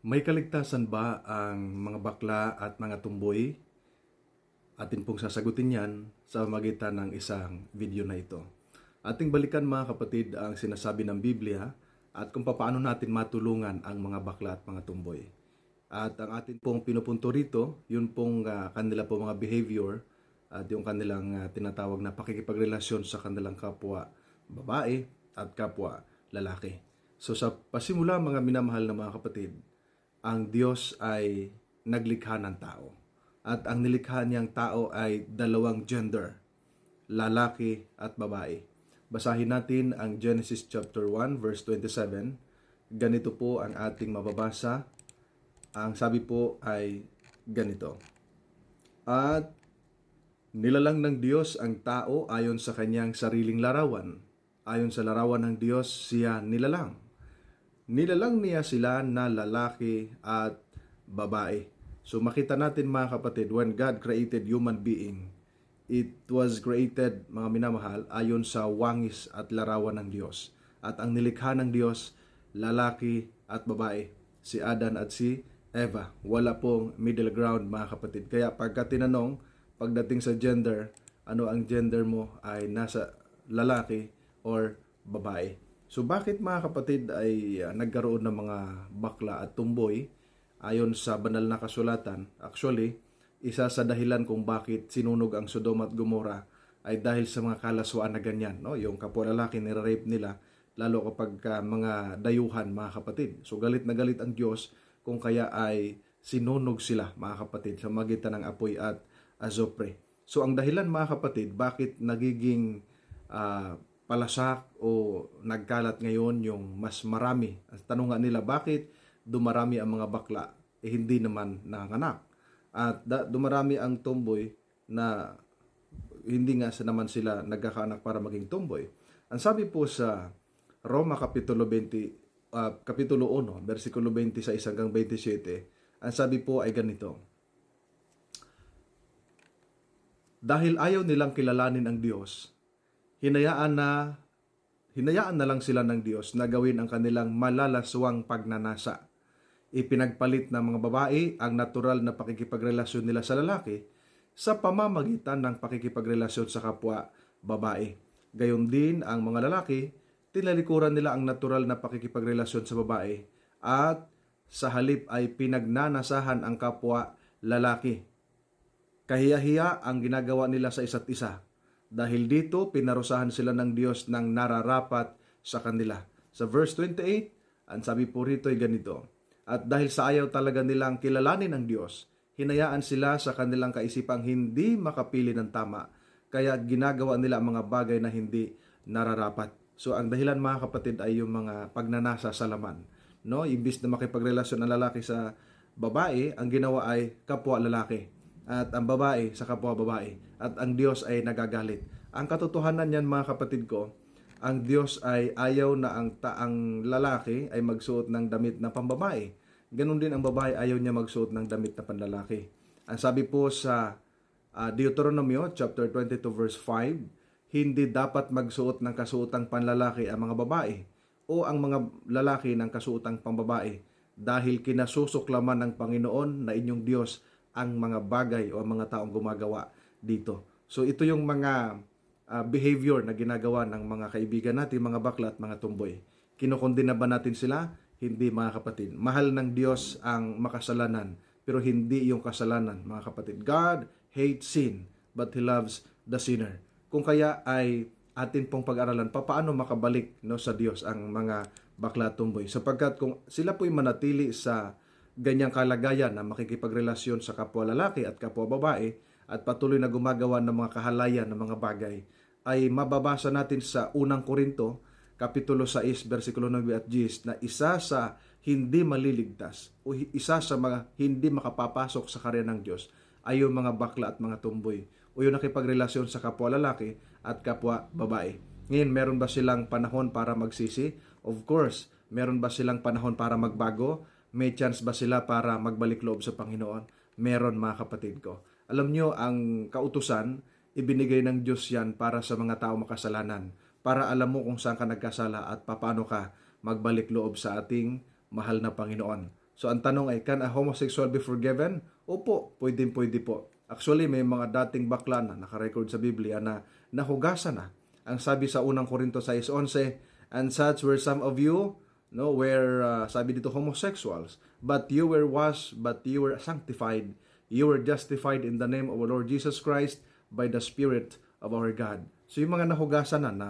May kaligtasan ba ang mga bakla at mga tumboy? Atin pong sasagutin yan sa magitan ng isang video na ito. Ating balikan mga kapatid ang sinasabi ng Biblia at kung paano natin matulungan ang mga bakla at mga tumboy. At ang atin pong pinupunto rito, yun pong ah, kanila po mga behavior at yung kanilang ah, tinatawag na pakikipagrelasyon sa kanilang kapwa babae at kapwa lalaki. So sa pasimula mga minamahal na mga kapatid, ang Diyos ay naglikha ng tao. At ang nilikha niyang tao ay dalawang gender, lalaki at babae. Basahin natin ang Genesis chapter 1 verse 27. Ganito po ang ating mababasa. Ang sabi po ay ganito. At nilalang ng Diyos ang tao ayon sa kanyang sariling larawan. Ayon sa larawan ng Diyos, siya nilalang. Nilalang niya sila na lalaki at babae. So makita natin mga kapatid, when God created human being, it was created, mga minamahal, ayon sa wangis at larawan ng Diyos. At ang nilikha ng Diyos, lalaki at babae, si Adan at si Eva. Wala pong middle ground mga kapatid. Kaya pagka tinanong, pagdating sa gender, ano ang gender mo ay nasa lalaki or babae. So bakit mga kapatid ay uh, nagkaroon ng mga bakla at tumboy ayon sa banal na kasulatan? Actually, isa sa dahilan kung bakit sinunog ang Sodom at Gomora ay dahil sa mga kalaswaan na ganyan, no? Yung kapwa lalaki nire-rape nila lalo kapag ka mga dayuhan mga kapatid. So galit na galit ang Diyos kung kaya ay sinunog sila mga kapatid sa magitan ng apoy at azopre. So ang dahilan mga kapatid bakit nagiging ah, palasak o nagkalat ngayon yung mas marami. Ang tanong nga nila, bakit dumarami ang mga bakla? Eh hindi naman nanganak. At da, dumarami ang tomboy na hindi nga sa naman sila nagkakaanak para maging tomboy. Ang sabi po sa Roma Kapitulo 20, ah, Kapitulo 1, versikulo 26 hanggang 27, ang sabi po ay ganito. Dahil ayaw nilang kilalanin ang Diyos, hinayaan na hinayaan na lang sila ng Diyos na gawin ang kanilang malalaswang pagnanasa. Ipinagpalit ng mga babae ang natural na pakikipagrelasyon nila sa lalaki sa pamamagitan ng pakikipagrelasyon sa kapwa babae. Gayon din ang mga lalaki, tinalikuran nila ang natural na pakikipagrelasyon sa babae at sa halip ay pinagnanasahan ang kapwa lalaki. Kahiya-hiya ang ginagawa nila sa isa't isa dahil dito, pinarusahan sila ng Diyos ng nararapat sa kanila. Sa verse 28, ang sabi po rito ay ganito, At dahil sa ayaw talaga nilang kilalanin ang Diyos, hinayaan sila sa kanilang kaisipang hindi makapili ng tama, kaya ginagawa nila ang mga bagay na hindi nararapat. So ang dahilan mga kapatid ay yung mga pagnanasa sa laman. No? Imbis na makipagrelasyon ang lalaki sa babae, ang ginawa ay kapwa lalaki at ang babae sa kapwa babae at ang Diyos ay nagagalit. Ang katotohanan niyan mga kapatid ko, ang Diyos ay ayaw na ang taang lalaki ay magsuot ng damit na pambabae. Ganon din ang babae ayaw niya magsuot ng damit na panlalaki. Ang sabi po sa uh, Deuteronomio chapter 22 verse 5, hindi dapat magsuot ng kasuotang panlalaki ang mga babae o ang mga lalaki ng kasuotang pambabae dahil kinasusuklaman ng Panginoon na inyong Diyos ang mga bagay o ang mga taong gumagawa dito. So ito yung mga uh, behavior na ginagawa ng mga kaibigan natin, mga bakla at mga tumboy. Kinukondina ba natin sila? Hindi mga kapatid. Mahal ng Diyos ang makasalanan, pero hindi yung kasalanan mga kapatid. God hates sin, but He loves the sinner. Kung kaya ay atin pong pag-aralan paano makabalik no sa Diyos ang mga bakla at tumboy sapagkat kung sila po'y manatili sa ganyang kalagayan na makikipagrelasyon sa kapwa lalaki at kapwa babae at patuloy na gumagawa ng mga kahalayan ng mga bagay ay mababasa natin sa unang Korinto kapitulo 6 bersikulo 9 at 10 na isa sa hindi maliligtas o isa sa mga hindi makapapasok sa karya ng Diyos ay yung mga bakla at mga tumboy o yung nakipagrelasyon sa kapwa lalaki at kapwa babae. Ngayon, meron ba silang panahon para magsisi? Of course. Meron ba silang panahon para magbago? May chance ba sila para magbalik loob sa Panginoon? Meron mga kapatid ko. Alam nyo, ang kautusan, ibinigay ng Diyos yan para sa mga tao makasalanan. Para alam mo kung saan ka nagkasala at paano ka magbalik loob sa ating mahal na Panginoon. So ang tanong ay, can a homosexual be forgiven? Opo, pwede pwede po. Actually, may mga dating bakla na nakarecord sa Biblia na nahugasan na. Ang sabi sa unang Korinto 6.11, And such were some of you, no, were, uh, sabi dito, homosexuals. But you were washed, but you were sanctified. You were justified in the name of our Lord Jesus Christ by the Spirit of our God. So yung mga nahugasan na, na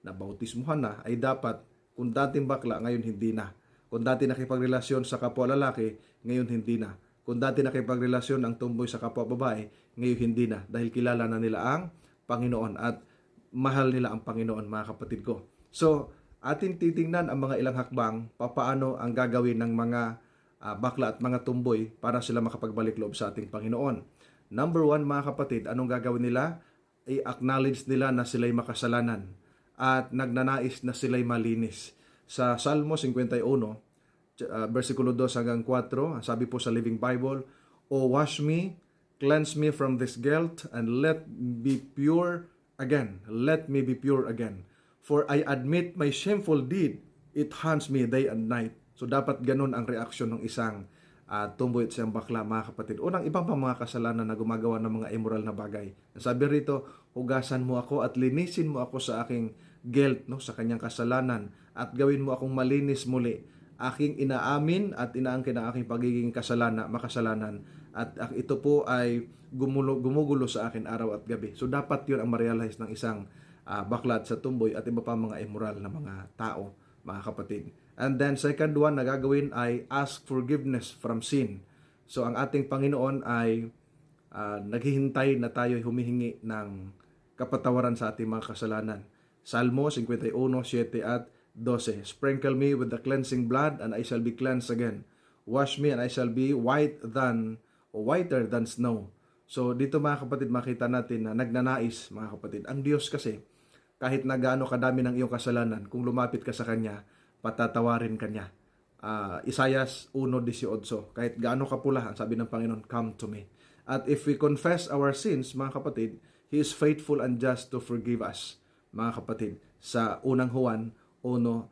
nabautismuhan na, ay dapat, kung dating bakla, ngayon hindi na. Kung dati nakipagrelasyon sa kapwa lalaki, ngayon hindi na. Kung dati nakipagrelasyon ang tumboy sa kapwa babae, ngayon hindi na. Dahil kilala na nila ang Panginoon at mahal nila ang Panginoon, mga kapatid ko. So, atin titingnan ang mga ilang hakbang, papaano ang gagawin ng mga ah, bakla at mga tumboy para sila makapagbalik loob sa ating Panginoon. Number one, mga kapatid, anong gagawin nila? I-acknowledge nila na sila'y makasalanan at nagnanais na sila'y malinis. Sa Salmo 51, uh, versikulo 2 hanggang 4, sabi po sa Living Bible, O wash me, cleanse me from this guilt, and let me pure again. Let me be pure again. For I admit my shameful deed, it haunts me day and night. So dapat ganun ang reaksyon ng isang uh, tumboy at siyang bakla, mga kapatid. Unang ibang pa mga kasalanan na gumagawa ng mga immoral na bagay. Sabi rito, hugasan mo ako at linisin mo ako sa aking guilt, no, sa kanyang kasalanan at gawin mo akong malinis muli. Aking inaamin at inaangkin ang aking pagiging kasalana, makasalanan at ak- ito po ay gumulo, gumugulo sa akin araw at gabi. So dapat yun ang ma-realize ng isang uh, baklat sa tumboy at iba pa mga immoral na mga tao, mga kapatid. And then second one na gagawin ay ask forgiveness from sin. So ang ating Panginoon ay uh, naghihintay na tayo ay humihingi ng kapatawaran sa ating mga kasalanan. Salmo 51, 7 at 12. Sprinkle me with the cleansing blood and I shall be cleansed again. Wash me and I shall be white than o whiter than snow. So dito mga kapatid makita natin na nagnanais mga kapatid. Ang Diyos kasi kahit na gaano kadami ng iyong kasalanan, kung lumapit ka sa Kanya, patatawarin Kanya. Uh, Isayas 1.18, kahit gaano kapula, ang sabi ng Panginoon, come to me. At if we confess our sins, mga kapatid, He is faithful and just to forgive us, mga kapatid, sa unang Juan 1.9.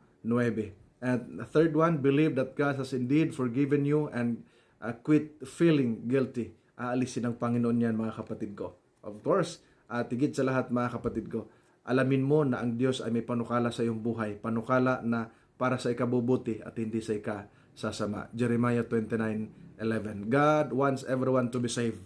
And the third one, believe that God has indeed forgiven you and uh, quit feeling guilty. Aalisin ng Panginoon yan, mga kapatid ko. Of course, at tigit sa lahat, mga kapatid ko, alamin mo na ang Diyos ay may panukala sa iyong buhay. Panukala na para sa ikabubuti at hindi sa ikasasama. Jeremiah 29:11. God wants everyone to be saved,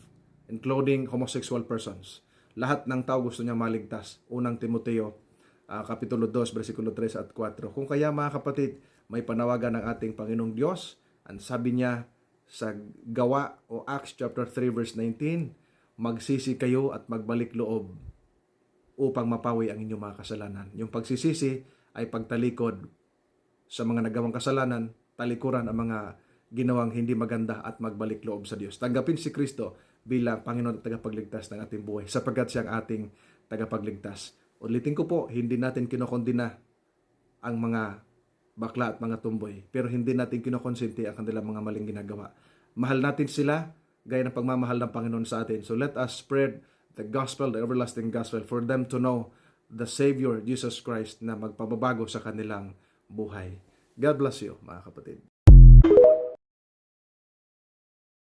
including homosexual persons. Lahat ng tao gusto niya maligtas. Unang Timoteo, uh, Kapitulo 2, versikulo 3 at 4. Kung kaya mga kapatid, may panawagan ng ating Panginoong Diyos. Ang sabi niya sa gawa o Acts chapter 3 verse 19, magsisi kayo at magbalik loob upang mapawi ang inyong mga kasalanan. Yung pagsisisi ay pagtalikod sa mga nagawang kasalanan, talikuran ang mga ginawang hindi maganda at magbalik loob sa Diyos. Tanggapin si Kristo bilang Panginoon at tagapagligtas ng ating buhay sapagkat siya ang ating tagapagligtas. Ulitin ko po, hindi natin kinokondina ang mga bakla at mga tumboy, pero hindi natin kinokonsente ang kanilang mga maling ginagawa. Mahal natin sila gaya ng pagmamahal ng Panginoon sa atin. So let us spread the gospel, the everlasting gospel, for them to know the Savior, Jesus Christ, na magpababago sa kanilang buhay. God bless you, mga kapatid.